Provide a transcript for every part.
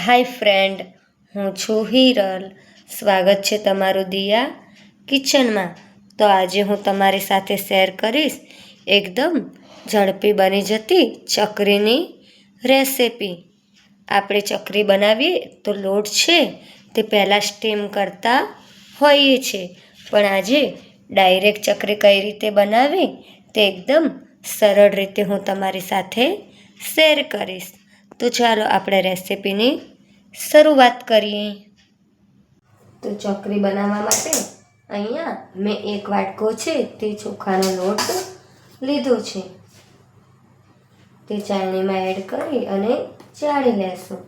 હાય friend, હું છું હિરલ. સ્વાગત છે તમારું દિયા કિચનમાં. તો આજે હું તમારી સાથે શેર કરીશ એકદમ ઝડપી બની જતી ચકરીની રેસિપી. આપણે ચકરી બનાવીએ તો લોટ છે તે પહેલાં સ્ટીમ કરતા હોઈએ છે પણ આજે ડાયરેક્ટ ચકરી કઈ રીતે બનાવી તે એકદમ સરળ રીતે હું તમારી સાથે શેર કરીશ. તો ચાલો આપણે રેસિપીની શરૂઆત કરીએ. તો ચકરી બનાવવા માટે અહીંયા મેં એક વાટકો છે તે ચોખાનો લોટ લીધો છે. તે ચાળણીમાં એડ કરી અને ચાળી લેશું.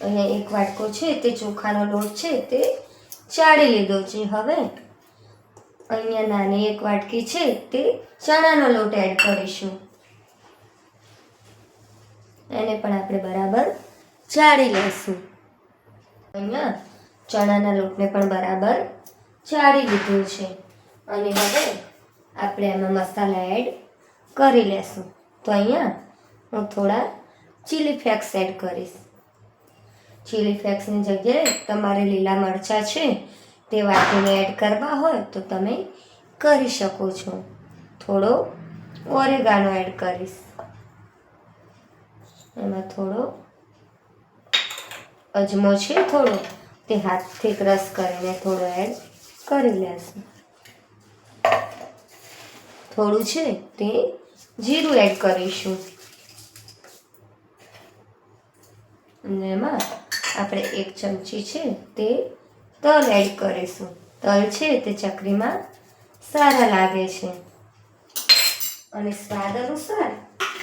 અહીંયા એક વાટકો છે તે ચોખાનો લોટ છે તે ચાળી લીધો છે. હવે અહીંયા નાની એક વાટકી છે તે ચણાનો લોટ એડ કરીશું. એને પણ આપણે બરાબર ચાળી લઈશું અહીંયા ચણાના લોટને પણ બરાબર ચાળી લીધું છે. અને હવે આપણે એમાં મસાલા એડ કરી લેશું. તો અહીંયા હું થોડા ચીલી ફ્લેક્સ એડ કરીશ. ચીલી ફ્લેક્સની જગ્યાએ તમારે લીલા મરચાં છે તે વાટીને એડ કરવા હોય તો તમે કરી શકો છો. થોડો ઓરેગાનો એડ કરીશ. એમાં થોડો અજમો છે થોડો, તે હાથથી ક્રશ કરીને થોડો એડ કરી લેશું. થોડું છે તે જીરું એડ કરીશું. અને એમાં આપણે એક ચમચી છે તે તલ એડ કરીશું. તલ છે તે ચકરીમાં સારા લાગે છે. અને સ્વાદ અનુસાર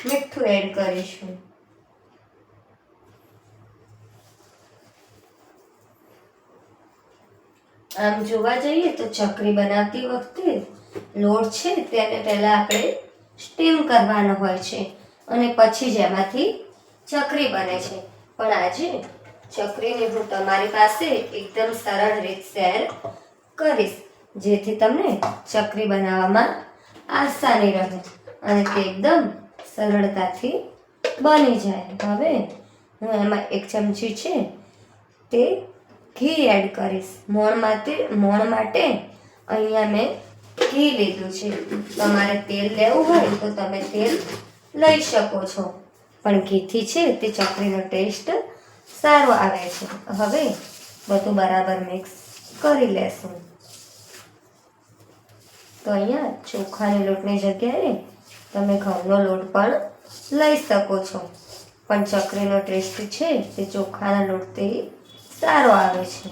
મીઠું એડ કરીશું. આમ જોવા જઈએ તો ચકરી બનાવતી વખતે લોટ છે તેને પહેલાં આપણે સ્ટીમ કરવાનો હોય છે. અને પછી જ એમાંથી ચકરી બને છે. પણ આજે ચકરીની હું તમારી પાસે એકદમ સરળ રીત શેર કરીશ, જેથી તમને ચકરી બનાવવામાં આસાની રહે અને તે એકદમ સરળતાથી બની જાય. હવે હું એમાં એક ચમચી છે તે ઘી એડ કરીશ. મોણ માટે મોણ માટે અહીંયા મેં ઘી લીધું છે. તમારે તેલ લેવું હોય તો તમે તેલ લઈ શકો છો. પણ ઘીથી છે તે ચકરીનો ટેસ્ટ સારો આવે છે. હવે બધું બરાબર મિક્સ કરી લેશું. તો અહીંયા ચોખાની લોટની જગ્યાએ તમે ઘઉંનો લોટ પણ લઈ શકો છો. પણ ચકરીનો ટેસ્ટ છે તે ચોખાના લોટથી સારો આવે છે.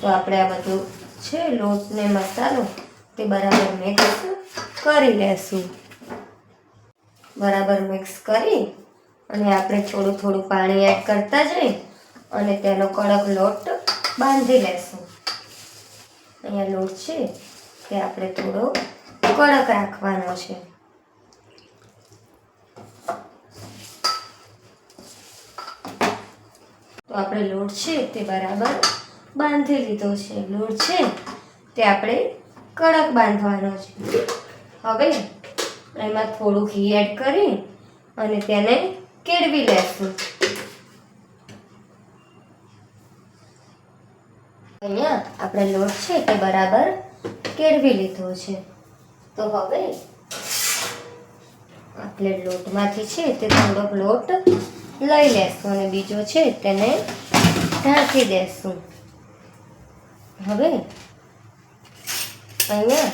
તો આપણે આ બધું છે, લોટ ને મસાલો તે બરાબર મિક્સ કરી લેશું. બરાબર મિક્સ કરી અને આપણે થોડું થોડું પાણી એડ કરતા જઈ અને તેનો કડક લોટ બાંધી લેશું. અહીંયા લોટ છે તે આપણે થોડો કડક રાખવાનો છે. તો આપણે લોટ છે તે બરાબર બાંધી લીધો છે. લોટ છે તે આપણે કડક બાંધવાનો છે. હવે એમાં થોડું ઘી એડ કરી અને તેને કેળવી લેશું. અહીંયા આપણે લોટ છે તે બરાબર કેળવી લીધો છે. તો હવે આપણે લોટમાંથી છે તે થોડોક લોટ લઈ લેશું અને બીજો છે તેને ઢાંકી દેશું. હવે અહીંયા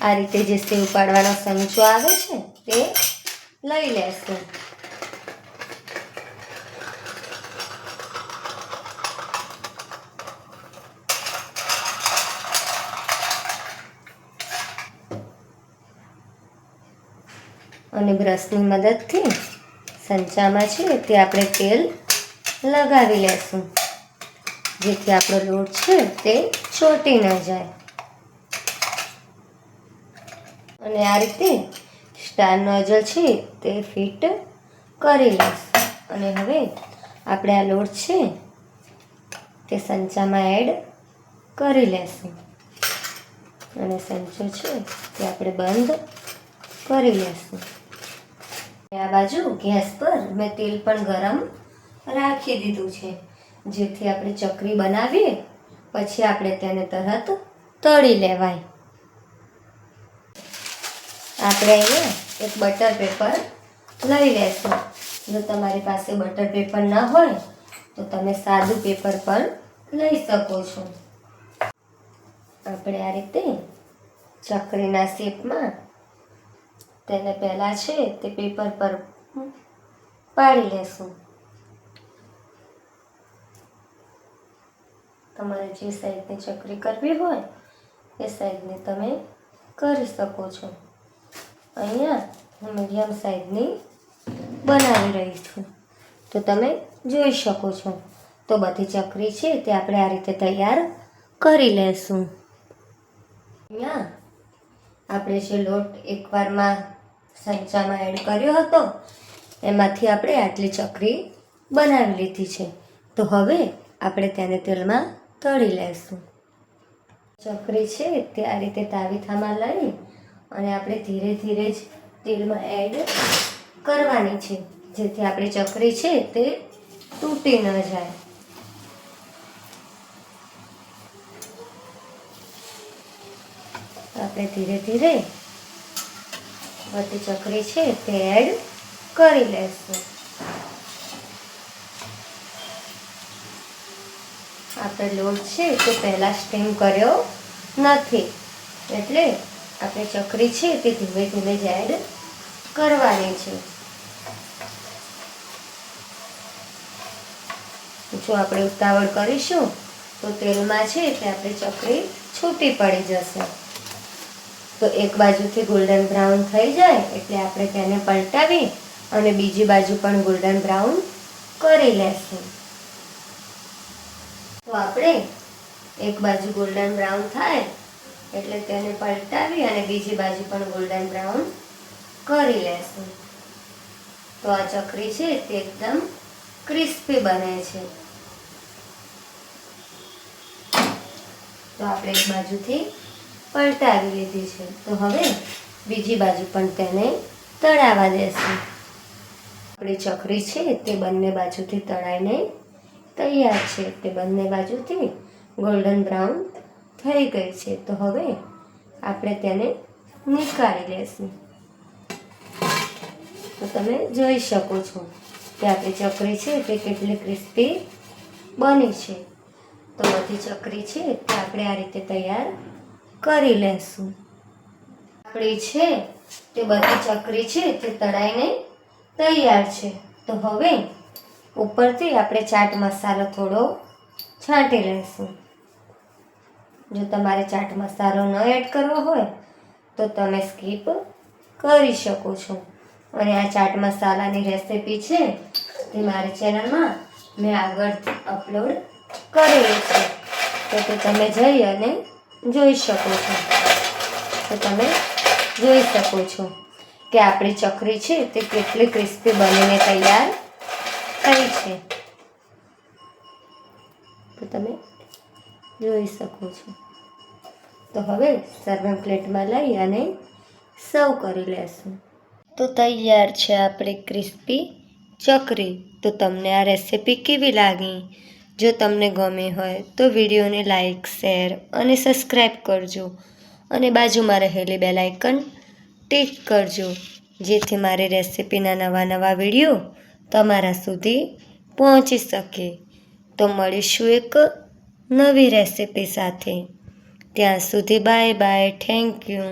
આ રીતે જે સેવ પાડવાનો સંચો આવે છે તે લઈ લેશું. અને બ્રશની મદદથી સંચામાં છે તે આપણે તેલ લગાવી લેશું. જેથી આપણો લોટ છે તે ચોટી ન જાય. અને આ રીતે સ્ટાર નોઝલ છે તે ફિટ કરી લઈશું અને હવે આપણે આ લોટ છે તે સંચામાં એડ કરી લેશું. અને સંચો છે તે આપણે બંધ કરી લેશું. આ બાજુ ગેસ પર મેં તેલ પણ ગરમ રાખી દીધું છે. જેથી આપણે ચકરી બનાવીએ, પછી આપણે તેને તરત તળી લેવાય. આપણે અહીંયા એક બટર પેપર લઈ લેશું. જો તમારી પાસે બટર પેપર ન હોય, તો તમે સાદું પેપર પણ લઈ શકો છો. આપણે આ રીતે ચકરીના શેપમાં તેને પહેલાં છે તે પેપર પર પાડી લેશું. તમારે જે સાઈડની ચકરી કરવી હોય એ સાઈઝની તમે કરી શકો છો. અહીંયા હું મીડિયમ સાઈઝની બનાવી રહી છું. તો તમે જોઈ શકો છો. તો બધી ચકરી છે તે આપણે આ રીતે તૈયાર કરી લેશું. અહીંયા આપણે જે લોટ એકવારમાં સંચામાં એડ કર્યો હતો. એમાંથી આપણે આટલી ચકરી બનાવી લીધી છે. તો હવે આપણે તેને તેલમાં તળી લેશું. ચકરી છે તે આ રીતે તાવીથામાં લઈ અને આપણે ધીરે ધીરે જ તેલમાં એડ કરવાની છે. જેથી આપણી ચકરી છે તે તૂટી ન જાય. આપણે ધીરે ધીરે બધી ચકરી છે તે એડ કરી લેશું. આપણે લોટ છે તે પહેલાં સ્ટીમ કર્યો નથી. એટલે આપણે ચકરી છે તે ધીમે ધીમે જ એડ કરવાની છે. જો આપણે ઉતાવળ કરીશું, તો તેલમાં છે તે આપણી ચકરી છૂટી પડી જશે. તો એક બાજુથી ગોલ્ડન બ્રાઉન થઈ જાય એટલે આપણે તેને પલટાવી અને બીજી બાજુ પણ ગોલ્ડન બ્રાઉન કરી લેશું. તો આપણે એક બાજુ ગોલ્ડન બ્રાઉન થાય એટલે તેને પલટાવી અને બીજી બાજુ પણ ગોલ્ડન બ્રાઉન કરી લેશું. તો આ ચકરી છે તે એકદમ ક્રિસ્પી બને છે. તો આપણે એક બાજુથી પલટાવી લીધી છે. તો હવે બીજી બાજુ પણ તેને તળાવા દેશું. આપણી ચકરી છે તે બંને બાજુથી તળાઈને તૈયાર છે. તે બંને બાજુથી ગોલ્ડન બ્રાઉન થઈ ગઈ છે. તો હવે આપણે તેને નીકાળી લેશું. તો તમે જોઈ શકો છો કે આપણી ચકરી છે તે કેટલી ક્રિસ્પી બની છે. તો બધી ચકરી છે તે આપણે આ રીતે તૈયાર કરી લેશું. આપણી છે, તે બધી ચકરી છે, તે તળાઈને તૈયાર છે. તો હવે ઉપરથી આપણે ચાટ મસાલો થોડો છાંટી લઈશું જો તમારે ચાટ મસાલો ન એડ કરવો હોય, તો તમે સ્કીપ કરી શકો છો. અને આ ચાટ મસાલાની રેસિપી છે, તે મારી ચેનલમાં મેં આગળ અપલોડ કરેલી છે. તો તે તમે જઈ અને જોઈ શકો છો. તો તમે જોઈ શકો છો કે આપણી ચકરી છે તે કેટલી ક્રિસ્પી બનીને તૈયાર થઈ છે. તો તમે જોઈ શકો છો. તો હવે સર્વિંગ પ્લેટમાં લઈ અને સર્વ કરી લેશું. તો તૈયાર છે આપણી ક્રિસ્પી ચકરી. તો તમને આ રેસીપી કેવી લાગી? જો તમને ગમી હોય તો વિડીયોને લાઈક, શેર અને સબસ્ક્રાઈબ કરજો. અને બાજુમાં રહેલી બેલ આઇકન ટિક કરજો, જેથી મારી રેસિપીના નવા નવા વીડિયો તમારા સુધી પહોંચી શકે. તો મળીશું એક નવી રેસિપી સાથે. ત્યાં સુધી બાય બાય, થેન્ક યુ.